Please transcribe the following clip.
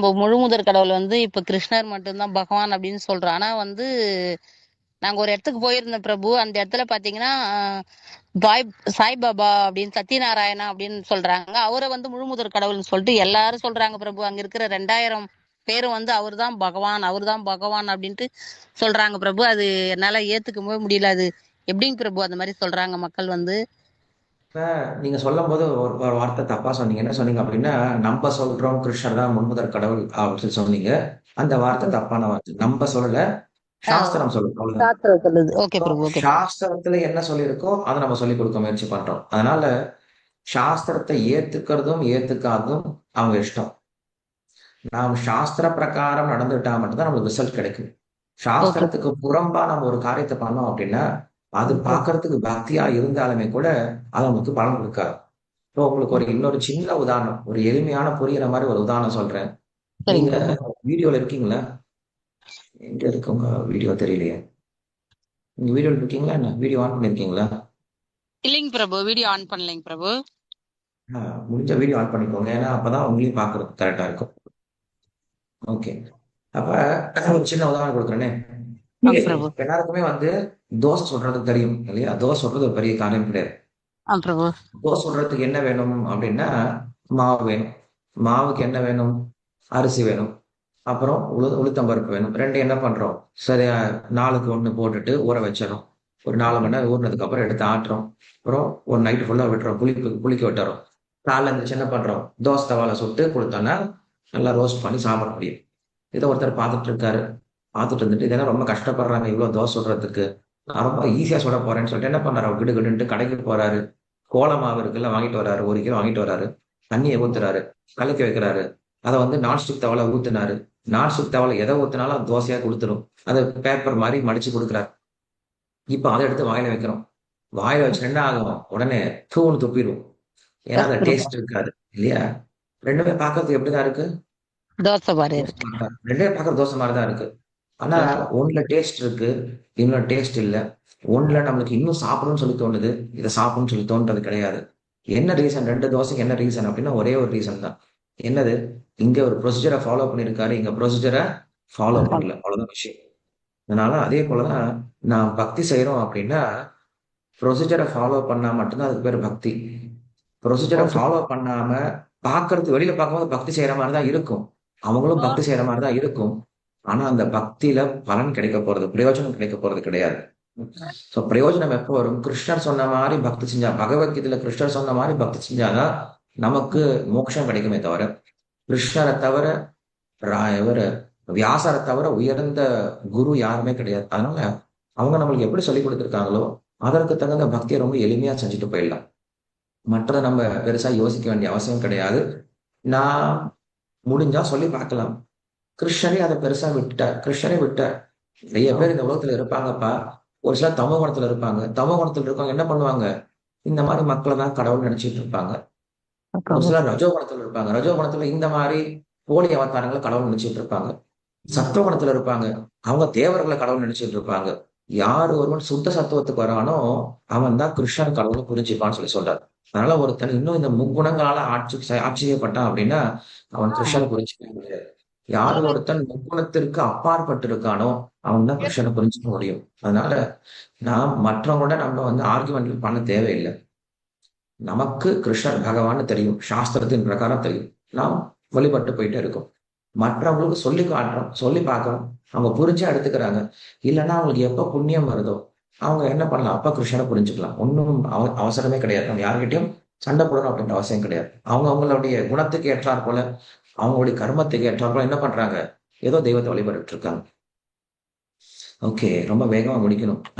நம்ம முழுமுதற் கடவுள் வந்து இப்ப கிருஷ்ணர் மட்டும்தான் பகவான் அப்படின்னு சொல்றோம் ஆனா வந்து நாங்க ஒரு இடத்துக்கு போயிருந்தோம் பிரபு. அந்த இடத்துல பாத்தீங்கன்னா பாய் சாய்பாபா அப்படின்னு சத்யநாராயணா அப்படின்னு சொல்றாங்க. அவரை வந்து முழுமுதற் கடவுள்னு சொல்லிட்டு எல்லாரும் சொல்றாங்க பிரபு. அங்க இருக்கிற ரெண்டாயிரம் பேரும் வந்து அவர்தான் பகவான் அவர்தான் பகவான் அப்படின்ட்டு சொல்றாங்க பிரபு. அது என்னால ஏத்துக்கவே முடியல. அது எப்படிங்க பிரபு? அந்த மாதிரி சொல்றாங்க மக்கள் வந்து. நீங்க சொல்லும் போது ஒரு ஒரு வார்த்தை தப்பா சொன்னீங்க. என்ன சொன்னீங்க அப்படின்னா நம்ம சொல்றோம் கிருஷ்ணர் தான் முன்முதற் கடவுள் அப்படின்னு சொல்லி சொன்னீங்க. அந்த வார்த்தை தப்பான வார்த்தை நம்ம சொல்லல சாஸ்திரம் சொல்லுது. சாஸ்திரத்துல என்ன சொல்லியிருக்கோ அதை நம்ம சொல்லிக் கொடுக்க முயற்சி பண்றோம். அதனால சாஸ்திரத்தை ஏத்துக்கிறதும் ஏத்துக்காததும் அவங்க இஷ்டம். நாம் சாஸ்திர பிரகாரம் நடந்துட்டா மட்டும்தான் நம்மளுக்கு ரிசல்ட் கிடைக்கும். சாஸ்திரத்துக்கு புறம்பா நம்ம ஒரு காரியத்தை பண்ணோம் அப்படின்னா அது பார்க்கறதுக்கு பக்தியா இருந்தாலுமே கூட அது நமக்கு பலன் கொடுக்காது. இப்போ உங்களுக்கு ஒரு இன்னொரு சின்ன உதாரணம் ஒரு எளிமையான புரியுற மாதிரி ஒரு உதாரணம் சொல்றேன். நீங்க வீடியோல இருக்கீங்களா? எங்க இருக்கு உங்க வீடியோ தெரியலையே. நீங்க வீடியோல இருக்கீங்களா என்ன? வீடியோ ஆன் பண்ணிருக்கீங்களா? இல்லைங்க பிரபு வீடியோ ஆன் பண்ணலைங்க பிரபு. முடிஞ்ச வீடியோ ஆன் பண்ணிக்கோங்க. ஏன்னா அப்பதான் உங்களையும் பாக்குறது கரெக்டா இருக்கும். ஓகே. அப்ப ஒரு சின்ன உதாரணம் கொடுக்குறேனே. எல்லாருக்குமே வந்து தோசை சுடுறது தெரியும் இல்லையா? தோசை சுடுறது ஒரு பெரிய காரியம் கிடையாது. தோசை சுடுறதுக்கு என்ன வேணும் அப்படின்னா மாவு வேணும். மாவுக்கு என்ன வேணும்? அரிசி வேணும். அப்புறம் உளு உளுத்தம்பருப்பு வேணும். ரெண்டு என்ன பண்றோம்? சரியா நாளுக்கு ஒண்ணு போட்டுட்டு ஊற வச்சிடறோம். ஒரு நாலு மணி நேரம் ஊறினதுக்கு அப்புறம் எடுத்து ஆட்டுறோம். அப்புறம் ஒரு நைட்டு ஃபுல்லா விட்டுறோம். புளிப்பு புளிக்க விட்டுறோம். காலைல இருந்துச்சு என்ன பண்றோம்? தோசை தவால சுட்டு கொடுத்தோன்னா நல்லா ரோஸ்ட் பண்ணி சாப்பிட முடியும். இதை ஒருத்தர் பார்த்துட்டு இருக்காரு. பார்த்துட்டு இருந்துட்டு இதெல்லாம் ரொம்ப கஷ்டப்படுறாங்க. இவ்வளவு தோசை சுடுறதுக்கு நான் ரொம்ப ஈஸியா சுட போறேன்னு சொல்லிட்டு என்ன பண்ணாரு? கிடு கிடுன்ட்டு கடைக்கு போறாரு. கோல மாவு இருக்குல்ல வாங்கிட்டு வராரு. ஒரு கிலோ வாங்கிட்டு வராரு. தண்ணியை ஊத்துறாரு. கலக்கி வைக்கிறாரு. அதை வந்து நான்ஸ்டிக் தவளை ஊத்துனாரு. நான்ஸ்டிக் தவளை எதை ஊத்துனாலும் அது தோசையா கொடுத்துரும். அதை பேப்பர் மாதிரி மடிச்சு கொடுக்குறாரு. இப்ப அதை எடுத்து வாயில வைக்கிறோம். வாயில வச்சு என்ன ஆகும்? உடனே தூணு துப்பிடும் ஏன்னா அந்த டேஸ்ட் இருக்காது. இல்லையா? ரெண்டுமே பார்க்கறதுக்கு எப்படிதான் இருக்கு? தோசை பாரு இருக்கு. ரெண்டே பார்க்கற தோசை மாதிரி தான் இருக்கு. ஆனா ஒண்ணுல டேஸ்ட் இருக்கு இன்னொரு டேஸ்ட் இல்ல. ஒண்ணுல நம்மளுக்கு இன்னும் சாப்பிடணும்னு சொல்லி தோணுது இதை சாப்பிடணும்னு சொல்லி தோன்றது கிடையாது. என்ன ரீசன் ரெண்டு தோசைக்கு என்ன ரீசன் அப்படின்னா ஒரே ஒரு ரீசன் தான். என்னது? இங்க ஒரு ப்ரொசீஜரை ஃபாலோ பண்ணிருக்காரு இங்க ப்ரொசீஜரை ஃபாலோ பண்ணல. அவ்வளவுதான் விஷயம். அதனால அதே போலதான் நான் பக்தி செய்யறோம் அப்படின்னா ப்ரொசீஜரை ஃபாலோ பண்ணா மட்டும்தான் அதுக்கு பேர் பக்தி. ப்ரொசீஜரை ஃபாலோ பண்ணாம பார்க்கறது வெளியில பார்க்கும்போது பக்தி செய்யற மாதிரி தான் இருக்கும். அவங்களும் பக்தி செய்யற மாதிரி தான் இருக்கும். ஆனா அந்த பக்தியில பலன் கிடைக்க போறது பிரயோஜனம் கிடைக்க போறது கிடையாது. சோ பிரயோஜனம் எப்போ வரும்? கிருஷ்ணர் சொன்ன மாதிரி பக்தி செஞ்சா பகவத்கீதையில கிருஷ்ணர் சொன்ன மாதிரி பக்தி செஞ்சாதான் நமக்கு மோட்சம் கிடைக்குமே தவிர கிருஷ்ணரை தவிர ரா- வியாசரை தவிர உயர்ந்த குரு யாருமே கிடையாது. அதனால அவங்க நம்மளுக்கு எப்படி சொல்லி கொடுத்துருக்காங்களோ அதற்கு தகுந்த பக்தியை ரொம்ப எளிமையா செஞ்சுட்டு போயிடலாம். மற்றதை நம்ம பெருசா யோசிக்க வேண்டிய அவசியம் கிடையாது. நான் முடிஞ்சா சொல்லி பார்க்கலாம். கிருஷ்ணரே அதை பெருசா விட்டுட்டார் கிருஷ்ணரே விட்டார். நிறைய பேர் இந்த உலகத்துல இருப்பாங்கப்பா. ஒரு சிலர் தமோ குணத்துல இருப்பாங்க. தமோ குணத்துல இருக்கவங்க என்ன பண்ணுவாங்க? இந்த மாதிரி மக்களை தான் கடவுள் நினைச்சிட்டு இருப்பாங்க. ஒரு சிலர் ரஜோ குணத்துல இருப்பாங்க. ரஜோ குணத்துல இந்த மாதிரி போலி அவதாரங்களை கடவுள் நினைச்சிட்டு இருப்பாங்க. சத்துவ குணத்துல இருப்பாங்க. அவங்க தேவர்களை கடவுள் நினைச்சிட்டு இருப்பாங்க. யார் ஒருவன் சுத்த சத்துவத்துக்கு வரானோ அவன் தான் கிருஷ்ணன் கடவுளை புரிஞ்சுப்பான்னு சொல்லி சொல்றாரு. அதனால ஒருத்தன் இன்னும் இந்த முக்குணங்களால ஆட்சி ஆட்சி செய்யப்பட்டான் அப்படின்னா அவன் கிருஷ்ணனை புரிஞ்சுக்க முடியாது. யார் ஒருத்தன் முக்குணத்திற்கு அப்பாற்பட்டு இருக்கானோ அவன் தான் கிருஷ்ணனை புரிஞ்சுக்க முடியும். அதனால நாம் மற்றவங்களோட நம்ம வந்து ஆர்குமெண்ட் பண்ண தேவையில்லை. நமக்கு கிருஷ்ணர் பகவான் தெரியும். சாஸ்திரத்தின் பிரகாரம் தெரியும். நாம் வழிபட்டு போயிட்டே இருக்கோம். மற்றவங்களுக்கு சொல்லி காட்டுறோம் சொல்லி பார்க்கறோம். அவங்க புரிஞ்சு எடுத்துக்கிறாங்க. இல்லைன்னா அவங்களுக்கு எப்ப புண்ணியம் வருதோ அவங்க என்ன பண்ணலாம்? அப்ப கிருஷ்ணனை புரிஞ்சுக்கலாம். ஒன்றும் அவ- அவசரமே கிடையாது. நம்ம யார்கிட்டயும் சண்டை போடணும் அப்படின்ற அவசியம் கிடையாது. அவங்க அவங்களுடைய குணத்துக்கு ஏற்றாற் போல அவங்களுடைய கர்மத்துக்கு ஏற்றாற் போல என்ன பண்றாங்க? ஏதோ தெய்வத்தை வழிபட்டு இருக்காங்க. ஓகே ரொம்ப வேகமா முடிக்கணும்.